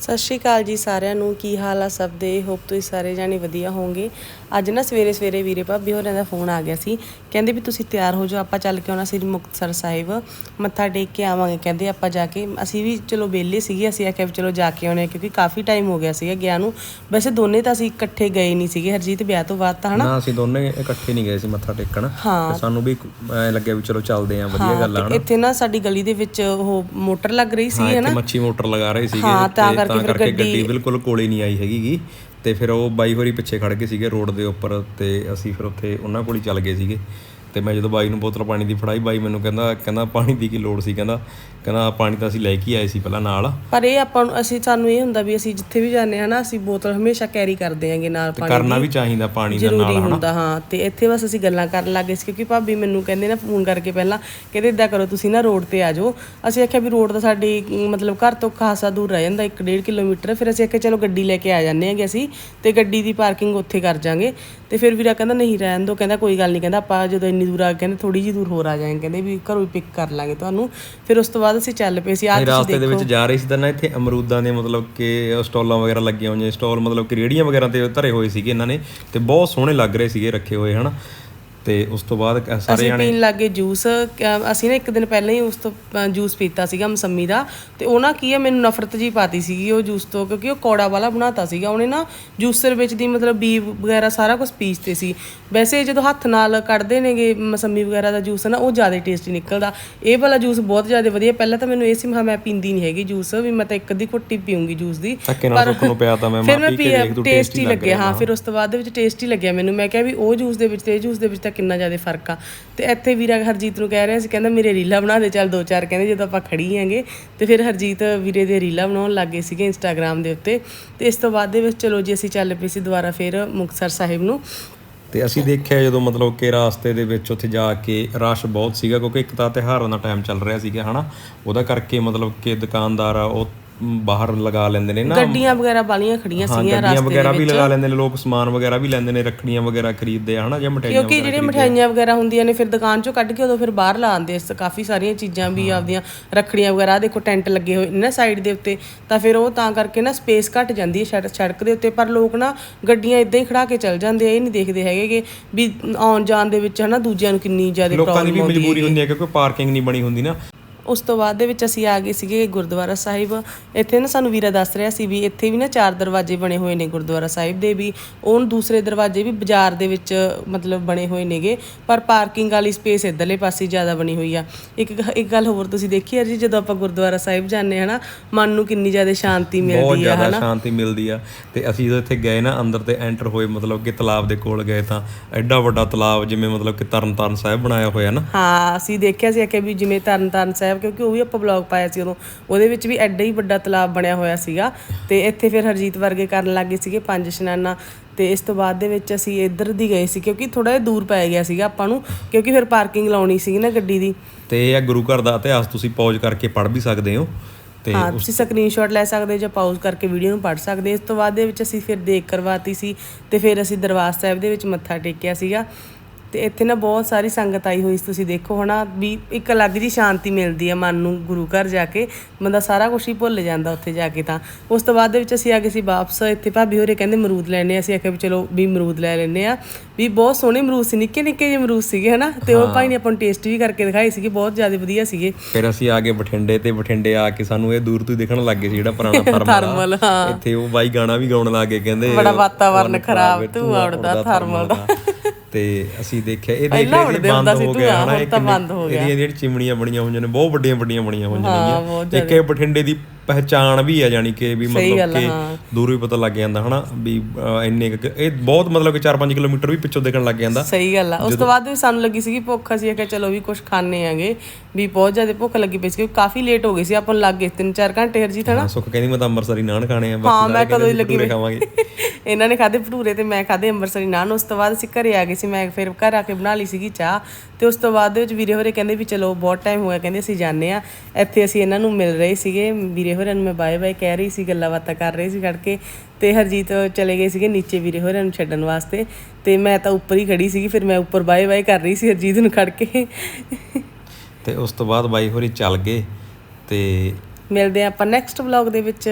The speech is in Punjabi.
ਸਤਿ ਸ਼੍ਰੀ ਅਕਾਲ ਜੀ ਸਾਰਿਆਂ ਨੂੰ। ਕੀ ਹਾਲ ਆ ਸਭ ਦੇ? ਹੋਪ ਤੁਸੀਂ ਸਾਰੇ ਜਾਣੇ ਵਧੀਆ ਹੋਵੋਗੇ। ਅੱਜ ਨਾ ਸਵੇਰੇ ਸਵੇਰੇ ਵੀਰੇ ਭਾਬੀ ਹੋਰਾਂ ਦਾ ਫੋਨ ਆ ਗਿਆ ਸੀ। ਕਹਿੰਦੇ ਵੀ ਤੁਸੀਂ ਤਿਆਰ ਹੋ ਜਾਓ ਆਪਾਂ ਚੱਲ ਕੇ ਆਉਣਾ ਸ੍ਰੀ ਮੁਕਤਸਰ ਸਾਹਿਬ। ਮੱਥਾ ਟੇਕ ਕੇ ਆਵਾਂਗੇ। ਕਹਿੰਦੇ ਆਪਾਂ ਜਾ ਕੇ ਅਸੀਂ ਵੀ ਚਲੋ ਵਿਹਲੇ ਸੀਗੇ ਅਸੀਂ ਆਖਿਆ ਵੀ ਚਲੋ ਜਾ ਕੇ ਆਉਣੇ ਕਿਉਂਕਿ ਕਾਫੀ ਟਾਈਮ ਹੋ ਗਿਆ ਸੀਗਾ ਗਿਆ ਨੂੰ। ਵੈਸੇ ਦੋਨੇ ਤਾਂ ਅਸੀਂ ਇਕੱਠੇ ਗਏ ਨਹੀਂ ਸੀਗੇ ਹਰਜੀਤ ਵਿਆਹ ਤੋਂ ਬਾਅਦ ਤਾਂ ਹਨਾ? ਨਾ ਅਸੀਂ ਦੋਨੇ ਇਕੱਠੇ ਨਹੀਂ ਗਏ ਸੀ ਮੱਥਾ ਟੇਕਣ। ਤੇ ਸਾਨੂੰ ਵੀ ਲੱਗਿਆ ਵੀ ਚਲੋ ਚੱਲਦੇ ਆਂ ਵਧੀਆ ਗੱਲ ਆ ਤੇ ਇੱਥੇ ਨਾ ਸਾਡੀ ਗਲੀ ਦੇ ਵਿੱਚ ਉਹ ਮੋਟਰ ਲੱਗ ਰਹੀ ਸੀ ਹਨਾ? ਮੱਛੀ ਮੋਟਰ ਲਗਾ ਰਹੇ ਸੀਗੇ ਹਾਂ, ਤਾਂ ਤੇ ਕਰਕੇ ਗੱਡੀ ਬਿਲਕੁਲ ਕੋਲੇ ਨਹੀਂ ਆਈ ਹੈਗੀਗੀ। ਤੇ ਫਿਰ ਉਹ ਬਾਈ ਹੋਰੀ ਪਿੱਛੇ ਖੜ ਗਏ ਸੀਗੇ ਰੋਡ ਦੇ ਉੱਪਰ ਤੇ ਅਸੀਂ ਫਿਰ ਉੱਥੇ ਉਹਨਾਂ ਕੋਲ ਹੀ ਚੱਲ ਗਏ ਸੀਗੇ। ਤੇ ਮੈਂ ਜਦੋਂ ਬਾਈ ਨੂੰ ਬੋਤਲ ਪਾਣੀ ਦੀ ਫੜਾਈ ਬਾਈ ਮੈਨੂੰ ਕਹਿੰਦਾ ਕਹਿੰਦਾ ਪਾਣੀ ਦੀ ਕੀ ਲੋੜ ਸੀ? ਕਹਿੰਦਾ ਕਹਿੰਦਾ ਪਾਣੀ ਤਾਂ ਅਸੀਂ ਲੈ ਕੇ ਆਏ ਸੀ ਪਹਿਲਾਂ ਨਾਲ। ਪਰ ਇਹ ਆਪਾਂ ਨੂੰ ਅਸੀਂ ਸਾਨੂੰ ਇਹ ਹੁੰਦਾ ਵੀ ਅਸੀਂ ਜਿੱਥੇ ਵੀ ਜਾਂਦੇ ਹਾਂ ਨਾ ਅਸੀਂ ਬੋਤਲ ਹਮੇਸ਼ਾ ਕੈਰੀ ਕਰਦੇ ਆਂਗੇ ਨਾਲ ਪਾਣੀ ਕਰਨਾ ਵੀ ਚਾਹੀਦਾ ਪਾਣੀ ਦਾ ਜ਼ਰੂਰੀ ਨਾਲ ਹਨਾ? ਹੁੰਦਾ ਹਾਂ। ਤੇ ਇੱਥੇ ਬਸ ਅਸੀਂ ਗੱਲਾਂ ਕਰਨ ਲੱਗੇ ਸੀ ਕਿਉਂਕਿ ਭਾਬੀ ਮੈਨੂੰ ਕਹਿੰਦੇ ਨਾ ਫੋਨ ਕਰਕੇ ਪਹਿਲਾਂ ਕਹਿੰਦੇ ਇਦਾਂ ਕਰੋ ਤੁਸੀਂ ਨਾ ਰੋਡ ਤੇ ਆ ਜਾਓ। ਅਸੀਂ ਆਖਿਆ ਵੀ ਰੋਡ ਤਾਂ ਸਾਡੀ ਮਤਲਬ ਘਰ ਤੋਂ ਖਾਸਾ ਦੂਰ ਰਹਿ ਜਾਂਦਾ 1.5 ਕਿਲੋਮੀਟਰ। ਫਿਰ ਅਸੀਂ ਆਖਿਆ ਚਲੋ ਗੱਡੀ ਲੈ ਕੇ ਆ ਜਾਂਦੇ ਆਂਗੇ ਅਸੀਂ ਤੇ ਗੱਡੀ ਦੀ ਪਾਰਕਿੰਗ ਉੱਥੇ ਕਰ ਜਾਾਂਗੇ। ਤੇ ਫਿਰ ਵੀਰਾ ਕਹਿੰਦਾ ਨਹੀਂ ਰਹਿਣ ਦੋ। ਕਹਿੰਦਾ ਕੋਈ ਗੱਲ ਨਹੀਂ। ਕਹਿੰਦਾ ਆਪਾਂ ਜਦੋਂ ਇੰਨੀ ਦੂਰ ਆ ਗਏ ਕਹਿੰਦੇ ਥੋੜੀ ਜਿਹੀ ਦੂਰ ਹੋਰ ਆ ਜਾਾਂਗੇ ਕਹਿੰਦੇ ਵੀ ਘਰੋਂ ਹੀ ਪਿਕ ਕਰ ਲਾਂਗੇ ਤੁਹਾਨੂੰ। ਫਿਰ ਉਸ ਤੋਂ ਬਾਅਦ ਅਸੀਂ ਚੱਲ ਪਏ ਸੀ। ਆ ਰਾਸਤੇ ਦੇ ਵਿੱਚ ਜਾ ਰਹੇ ਸੀ ਤਾਂ ਨਾ ਇੱਥੇ ਅਮਰੂਦਾਂ ਦੇ ਮਤਲਬ ਕਿ ਸਟਾਲਾਂ ਵਗੈਰਾ ਲੱਗੀਆਂ ਹੋਈਆਂ ਸਟਾਲ ਮਤਲਬ ਕਿ ਰੇੜੀਆਂ ਵਗੈਰਾ ਤੇ ਧਰੇ ਹੋਏ ਸੀਗੇ ਇਹਨਾਂ ਨੇ ਤੇ ਬਹੁਤ ਸੋਹਣੇ ਲੱਗ ਰਹੇ ਸੀਗੇ ਰੱਖੇ ਹੋਏ ਹਨਾ? ਤੇ ਉਸ ਤੋਂ ਬਾਅਦ ਸਾਰੇ ਅਸੀਂ ਪੀਣ ਲੱਗੇ ਜੂਸ। ਅਸੀਂ ਨਾ ਇੱਕ ਦਿਨ ਪਹਿਲਾਂ ਹੀ ਉਸ ਤੋਂ ਜੂਸ ਪੀਤਾ ਸੀਗਾ ਮਸੰਮੀ ਦਾ। ਤੇ ਉਹ ਨਾ ਕੀ ਹੈ ਮੈਨੂੰ ਨਫ਼ਰਤ ਜੀ ਪਾਤੀ ਸੀਗੀ ਉਹ ਜੂਸ ਤੋਂ ਕਿਉਂਕਿ ਉਹ ਕੌੜਾ ਵਾਲਾ ਬਣਾਤਾ ਸੀਗਾ। ਉਹਨੇ ਨਾ ਜੂਸਰ ਵਿੱਚ ਦੀ ਮਤਲਬ ਬੀ ਵਗੈਰਾ ਸਾਰਾ ਕੁਝ ਪੀਸਤੇ ਸੀ। ਵੈਸੇ ਜਦੋਂ ਹੱਥ ਨਾਲ ਕੱਢਦੇ ਨੇਗੇ ਮਸੰਮੀ ਵਗੈਰਾ ਦਾ ਜੂਸ ਨਾ ਉਹ ਜ਼ਿਆਦਾ ਟੇਸਟੀ ਨਿਕਲਦਾ। ਇਹ ਵਾਲਾ ਜੂਸ ਬਹੁਤ ਜ਼ਿਆਦਾ ਵਧੀਆ। ਪਹਿਲਾਂ ਤਾਂ ਮੈਨੂੰ ਇਹ ਸੀ ਮੈਂ ਮੈਂ ਪੀਂਦੀ ਨਹੀਂ ਹੈਗੀ ਜੂਸ। ਵੀ ਮੈਂ ਤਾਂ ਇੱਕ ਅੱਧੀ ਘੁੱਟੀ ਪੀਉਂਗੀ ਜੂਸ ਦੀ। ਸੁੱਕ ਨੂੰ ਪਿਆ ਤਾਂ ਮੈਂ ਪੀ ਕੇ ਦੇਖ ਤੂੰ ਟੇਸਟੀ ਲੱਗਿਆ। ਹਾਂ ਫਿਰ ਉਸ ਤੋਂ ਬਾਅਦ ਦੇ ਵਿੱਚ ਟੇਸਟੀ ਲੱਗਿਆ ਮੈਨੂੰ। ਮੈਂ ਕਿਹਾ ਵੀ ਉਹ ਜੂਸ ਦੇ ਵਿੱਚ ਤੇ ਜੂਸ ਦੇ ਵਿੱਚ ਤਾਂ ਕਿੰਨਾ ਜ਼ਿਆਦਾ ਫ਼ਰਕ ਆ। ਤੇ ਇੱਥੇ ਵੀਰਾ ਹਰਜੀਤ ਨੂੰ ਕਹਿ ਰਿਹਾ ਸੀ, ਕਹਿੰਦਾ ਮੇਰੇ ਰੀਲਾ ਬਣਾ ਦੇ, ਚੱਲ ਦੋ ਚਾਰ, ਕਹਿੰਦੇ ਜਦੋਂ ਆਪਾਂ ਖੜੀ ਆਂਗੇ ਤੇ ਫਿਰ ਹਰਜੀਤ ਵੀਰੇ ਦੇ ਰੀਲਾ ਬਣਾਉਣ ਲੱਗ ਸੀਗੇ ਇੰਸਟਾਗ੍ਰam ਦੇ ਉੱਤੇ। ਤੇ ਇਸ ਤੋਂ ਬਾਅਦ ਦੇ ਵਿੱਚ ਚਲੋ ਜੀ, ਅਸੀਂ ਚੱਲ ਪਏ ਸੀ ਦੁਬਾਰਾ ਫਿਰ ਮੁਕਤਸਰ ਸਾਹਿਬ ਨੂੰ। ਤੇ ਅਸੀਂ ਦੇਖਿਆ ਜਦੋਂ ਮਤਲਬ ਕਿ ਰਾਸਤੇ ਦੇ ਵਿੱਚ ਉੱਥੇ ਜਾ ਕੇ ਰਸ਼ ਬਹੁਤ ਸੀਗਾ, ਕਿਉਂਕਿ ਇੱਕ ਤਾਂ ਤਿਉਹਾਰਾਂ ਦਾ ਟਾਈਮ ਚੱਲ ਰਿਹਾ ਸੀਗਾ, ਹਨਾ? ਉਹਦਾ ਕਰਕੇ ਮਤਲਬ ਕਿ ਦੁਕਾਨਦਾਰ ਆ, ਉਹ ਬਾਹਰ ਲਗਾ ਲੈਂਦੇ ਨੇ ਨਾ। ਗੱਡੀਆਂ ਵਗੈਰਾ ਵਾਲੀਆਂ ਖੜੀਆਂ ਹਾਂ ਸੀਗੀਆਂ ਗੱਡੀਆਂ ਰਸਤੇ ਵਗੈਰਾ ਦੇ ਵੀ ਵਿੱਚ। ਲਗਾ ਲੈਂਦੇ ਨੇ ਲੋਕ ਸਮਾਨ ਵਗੈਰਾ ਵੀ ਲੈਂਦੇ ਨੇ ਰੱਖੜੀਆਂ ਵਗੈਰਾ ਖਰੀਦਦੇ ਆ ਹਨਾ ਜਾਂ ਮਠਿਆਈਆਂ ਕਿਉਂਕਿ ਜਿਹੜੀਆਂ ਮਠਿਆਈਆਂ ਵਗੈਰਾ ਹੁੰਦੀਆਂ ਨੇ ਫਿਰ ਦੁਕਾਨ ਚੋਂ ਕੱਢ ਕੇ ਉਦੋਂ ਫਿਰ ਬਾਹਰ ਲਾ ਆਉਂਦੇ ਇਸ ਕਾਫੀ ਸਾਰੀਆਂ ਚੀਜ਼ਾਂ ਵੀ ਆਪਦੀਆਂ ਰੱਖੜੀਆਂ ਵਗੈਰਾ ਦੇਖੋ ਟੈਂਟ ਲੱਗੇ ਹੋਏ ਨੇ ਨਾ ਸਾਈਡ ਦੇ ਉੱਤੇ ਤਾਂ ਫਿਰ ਉਹ ਤਾਂ ਕਰਕੇ ਨਾ ਸਪੇਸ ਘਟ ਜਾਂਦੀ ਹੈ ਸੜਕ ਦੇ ਉੱਤੇ ਪਰ ਲੋਕ ਨਾ ਗੱਡੀਆਂ ਇਦਾਂ ਹੀ ਖੜਾ ਕੇ ਚੱਲ ਜਾਂਦੇ ਆ ਇਹ ਨਹੀਂ ਦੇਖਦੇ ਹੈਗੇ ਕਿ ਵੀ ਆਉਣ ਜਾਣ ਦੇ ਵਿੱਚ ਹਨਾ ਦੂਜਿਆਂ ਨੂੰ ਕਿੰਨੀ ਜ਼ਿਆਦਾ ਲੋਕਾਂ ਦੀ ਪ੍ਰੋਬਲਮ ਵੀ ਆਉਂਦੀ ਹੈ ਮਜਬੂਰੀ ਹੁੰਦੀ ਹੈ ਕਿਉਂਕਿ ਪਾਰਕਿੰਗ ਨਹੀਂ ਬਣੀ ਹੁੰਦੀ ਨਾ। ਉਸ ਤੋਂ ਬਾਅਦ ਦੇ ਵਿੱਚ ਅਸੀਂ ਆ ਗਏ ਸੀਗੇ ਗੁਰਦੁਆਰਾ ਸਾਹਿਬ। ਇੱਥੇ ਨਾ ਸਾਨੂੰ ਵੀਰਾ ਦੱਸ ਰਿਹਾ ਸੀ ਵੀ ਇੱਥੇ ਵੀ ਨਾ ਚਾਰ ਦਰਵਾਜ਼ੇ ਬਣੇ ਹੋਏ ਨੇ ਗੁਰਦੁਆਰਾ ਸਾਹਿਬ ਦੇ ਵੀ। ਉਹ ਦੂਸਰੇ ਦਰਵਾਜ਼ੇ ਵੀ ਬਾਜ਼ਾਰ ਦੇ ਵਿੱਚ ਮਤਲਬ ਬਣੇ ਹੋਏ ਨੇਗੇ। ਪਰ ਪਾਰਕਿੰਗ ਵਾਲੀ ਸਪੇਸ ਇਧਰਲੇ ਪਾਸੇ ਜ਼ਿਆਦਾ ਬਣੀ ਹੋਈ ਆ। ਇੱਕ ਇੱਕ ਗੱਲ ਹੋਰ ਤੁਸੀਂ ਦੇਖੀ ਆ ਜੀ ਜਦੋਂ ਆਪਾਂ ਗੁਰਦੁਆਰਾ ਸਾਹਿਬ ਜਾਂਦੇ ਹਾਂ ਨਾ ਮਨ ਨੂੰ ਕਿੰਨੀ ਜ਼ਿਆਦਾ ਸ਼ਾਂਤੀ ਬਹੁਤ ਮਿਲਦੀ ਆ ਜ਼ਿਆਦਾ ਸ਼ਾਂਤੀ ਮਿਲਦੀ ਆ। ਤੇ ਅਸੀਂ ਜਦੋਂ ਇੱਥੇ ਗਏ ਨਾ ਅੰਦਰ ਤੇ ਐਂਟਰ ਹੋਏ ਮਤਲਬ ਕਿ ਤਲਾਬ ਦੇ ਕੋਲ ਗਏ ਤਾਂ ਐਡਾ ਵੱਡਾ ਤਲਾਬ ਜਿਵੇਂ ਮਤਲਬ ਕਿ ਤਰਨਤਾਰਨ ਸਾਹਿਬ ਬਣਾਇਆ ਹੋਇਆ ਨਾ। ਹਾਂ ਅਸੀਂ ਦੇਖਿਆ ਸੀ ਕਿ ਵੀ ਜਿਵੇਂ ਤਰਨਤਾਰਨ ਸਾਹਿਬ ਕਿਉਂਕਿ ਉਹ ਵੀ ਆਪਾਂ ਬਲੌਗ ਪਾਇਆ ਸੀ ਉਦੋਂ। ਉਹਦੇ ਵਿੱਚ ਵੀ ਐਡਾ ਹੀ ਵੱਡਾ ਤਲਾਬ ਬਣਿਆ ਹੋਇਆ ਸੀਗਾ। ਤੇ ਇੱਥੇ ਫਿਰ ਹਰਜੀਤ ਵਰਗੇ ਕਰਨ ਲੱਗੇ ਸੀਗੇ ਪੰਜ ਇਸ਼ਨਾਨਾਂ। ਤੇ ਇਸ ਤੋਂ ਬਾਅਦ ਦੇ ਵਿੱਚ ਅਸੀਂ ਇੱਧਰ ਦੀ ਗਏ ਸੀ ਕਿਉਂਕਿ ਥੋੜਾ ਜਿਹਾ ਦੂਰ ਪੈ ਗਿਆ ਸੀਗਾ ਆਪਾਂ ਨੂੰ ਕਿਉਂਕਿ ਫਿਰ ਪਾਰਕਿੰਗ ਲਾਉਣੀ ਸੀ ਨਾ ਗੱਡੀ ਦੀ। ਤੇ ਇਹ ਗੁਰੂ ਘਰ ਦਾ ਇਤਿਹਾਸ ਤੁਸੀਂ ਪੌਜ਼ ਕਰਕੇ ਪੜ੍ਹ ਵੀ ਸਕਦੇ ਹੋ। ਤੇ ਹਾਂ ਤੁਸੀਂ ਸਕਰੀਨਸ਼ਾਟ ਲੈ ਸਕਦੇ ਹੋ ਜਾਂ ਪਾਊਜ਼ ਕਰਕੇ ਵੀਡੀਓ ਨੂੰ ਪੜ੍ਹ ਸਕਦੇ। ਇਸ ਤੋਂ ਬਾਅਦ ਦੇ ਵਿੱਚ ਅਸੀਂ ਫਿਰ ਦੇਖ ਕਰਵਾਤੀ ਸੀ ਤੇ ਫਿਰ ਅਸੀਂ ਦਰਬਾਰ ਸਾਹਿਬ ਦੇ ਵਿੱਚ ਮੱਥਾ ਟੇਕਿਆ ਸੀਗਾ। ਤੇ ਇੱਥੇ ਨਾ ਬਹੁਤ ਸਾਰੀ ਸੰਗਤ ਆਈ ਹੋਈ ਸੀ ਤੁਸੀਂ ਦੇਖੋ ਹਨਾ ਵੀ ਇੱਕ ਅਲੱਗ ਜੀ ਸ਼ਾਂਤੀ ਮਿਲਦੀ ਹੈ ਮਨ ਨੂੰ ਗੁਰੂ ਘਰ ਜਾ ਕੇ ਬੰਦਾ ਸਾਰਾ ਕੁਝ ਹੀ ਭੁੱਲ ਜਾਂਦਾ ਉੱਥੇ ਜਾ ਕੇ ਤਾਂ। ਉਸ ਤੋਂ ਬਾਅਦ ਦੇ ਵਿੱਚ ਅਸੀਂ ਆ ਗਏ ਸੀ ਵਾਪਸ ਇੱਥੇ ਭਾਬੀ ਹੋਰੇ ਕਹਿੰਦੇ ਅਮਰੂਦ ਲੈਣੇ ਅਸੀਂ ਆਖਿਆ ਵੀ ਚਲੋ ਵੀ ਅਮਰੂਦ ਲੈ ਲੈਨੇ ਆ। ਵੀ ਬਹੁਤ ਸੋਹਣੇ ਅਮਰੂਦ ਸੀ ਨਿੱਕੇ ਨਿੱਕੇ ਜਿਹੇ ਅਮਰੂਦ ਸੀਗੇ ਹਨਾ ਤੇ ਉਹ ਭਾਈ ਨੇ ਆਪਾਂ ਨੂੰ ਟੇਸਟ ਵੀ ਕਰਕੇ ਦਿਖਾਏ ਸੀਗੇ ਬਹੁਤ ਜ਼ਿਆਦਾ ਵਧੀਆ ਸੀਗੇ। ਫਿਰ ਅਸੀਂ ਆ ਗਏ ਬਠਿੰਡੇ ਤੇ ਬਠਿੰਡੇ ਆ ਕੇ ਸਾਨੂੰ ਇਹ ਦੂਰ ਤੋਂ ਹੀ ਦਿਖਣ ਲੱਗ ਗਏ ਸੀ ਜਿਹੜਾ ਪੁਰਾਣਾ ਥਰਮਲ। ਇੱਥੇ ਉਹ ਬਾਈ ਗਾਣਾ ਵੀ ਗਾਉਣ ਲੱਗ ਗਏ ਕਹਿੰਦੇ ਬੜਾ ਵਾਤਾਵਰਨ ਖਰਾਬ, ਹੈ, ਧੂੰਆਂ ਉੱਡਦਾ ਥਰਮਲ ਦਾ। ਤੇ ਅਸੀਂ ਦੇਖਿਆ ਇਹ ਦੇਖ ਰਹੇ ਸੀ ਬੰਦ ਹੋ ਗਿਆ ਹਨਾ ਹੁਣ ਇਹ ਤਾਂ ਬੰਦ ਹੋ ਗਿਆ। ਇਹਦੀਆਂ ਜਿਹੜੀਆਂ ਚਿਮਣੀਆਂ ਬਣੀਆਂ ਹੋਈਆਂ ਨੇ ਬਹੁਤ ਵੱਡੀਆਂ ਵੱਡੀਆਂ ਬਣੀਆਂ ਹੋਈਆਂ ਨੇਗੀਆਂ ਇੱਕ ਇਹ ਬਠਿੰਡੇ ਦੀ ਪਹਿਚਾਣ ਵੀ ਹੈ ਜਾਨੀ ਕਿ ਵੀ ਮਤਲਬ ਆ, ਕਿ। ਦੂਰੋਂ ਹੀ ਪਤਾ ਲੱਗ ਜਾਂਦਾ ਹਨਾ ਵੀ ਇੰਨੇ ਕੁ- ਇਹ ਬਹੁਤ ਮਤਲਬ ਕਿ 4-5 ਕਿਲੋਮੀਟਰ ਵੀ ਪਿੱਛੋਂ ਦੇਖਣ ਲੱਗ ਜਾਂਦਾ। ਸਹੀ ਗੱਲ ਆ। ਉਸ ਤੋਂ ਬਾਅਦ ਵੀ ਸਾਨੂੰ ਲੱਗੀ ਸੀਗੀ ਭੁੱਖ ਅਸੀਂ ਕਿਹਾ ਚਲੋ ਵੀ ਕੁਝ ਖਾਣੇ ਆਂਗੇ ਵੀ ਬਹੁਤ ਜ਼ਿਆਦਾ ਭੁੱਖ ਲੱਗੀ ਪਈ ਸੀ ਕਾਫੀ ਲੇਟ ਹੋ ਗਈ ਸੀ ਆਪਾਂ ਲੱਗ ਗਏ 3-4 ਘੰਟੇ ਹਰਜੀਤ ਹਨਾ ਹਾਂ ਸੁੱਖ ਕਹਿੰਦੀ ਮੈਂ ਤਾਂ ਅੰਮ੍ਰਿਤਸਰੀ ਨਾਨ ਖਾਣੇ ਆ ਹਾਂ ਮੈਂ ਕਦੋਂ ਹੀ ਲੱਗੀ ਖਾਵਾਂਗੇ। ਇਹਨਾਂ ਨੇ ਖਾਦੇ ਭਟੂਰੇ ਤੇ ਮੈਂ ਖਾਦੇ ਅੰਮ੍ਰਿਤਸਰੀ ਨਾਨ ਉਸ ਤੋਂ ਬਾਅਦ ਅਸੀਂ ਘਰੇ ਆ ਗਏ ਸੀ ਮੈਂ ਫਿਰ ਘਰ ਆ ਕੇ ਬਣਾ ਲਈ ਸੀਗੀ ਚਾਹ। ਤੇ ਉਸ ਤੋਂ ਬਾਅਦ ਦੇ ਵਿੱਚ ਵੀਰੇ ਹੋਰੇ ਕਹਿੰਦੇ ਵੀ ਚਲੋ ਬਹੁਤ ਟਾਈਮ ਹੋ ਗਿਆ ਕਹਿੰਦੇ ਅਸੀਂ ਜਾਂਦੇ ਆ ਇੱਥੇ ਅਸੀਂ ਇਹਨਾਂ ਨੂੰ ਮਿਲ ਰਹੇ ਸੀਗੇ। ਵੀਰੇ ਹੋਰਾਂ ਨੂੰ ਮੈਂ ਬਾਏ ਬਾਏ ਕਹਿ ਰਹੀ ਸੀ ਗੱਲਾਂ ਬਾਤਾਂ ਕਰ ਰਹੀ ਸੀ ਖੜ ਕੇ ਤੇ ਹਰਜੀਤ ਚਲੇ ਗਏ ਸੀਗੇ ਨੀਚੇ ਵੀਰੇ ਹੋਰਾਂ ਨੂੰ ਛੱਡਣ ਵਾਸਤੇ। ਤੇ ਮੈਂ ਤਾਂ ਉੱਪਰ ਹੀ ਖੜੀ ਸੀਗੀ ਫਿਰ ਮੈਂ ਉੱਪਰ ਬਾਏ ਬਾਏ ਕਰ ਰਹੀ ਸੀ ਹਰਜੀਤ ਨੂੰ ਖੜ ਕੇ। ਤੇ ਉਸ ਤੋਂ ਬਾਅਦ ਬਾਈ ਹੋਰੀ ਚੱਲ ਗਏ ਤੇ ਮਿਲਦੇ ਆਪਾਂ ਨੈਕਸਟ ਵਲੌਗ ਦੇ ਵਿੱਚ।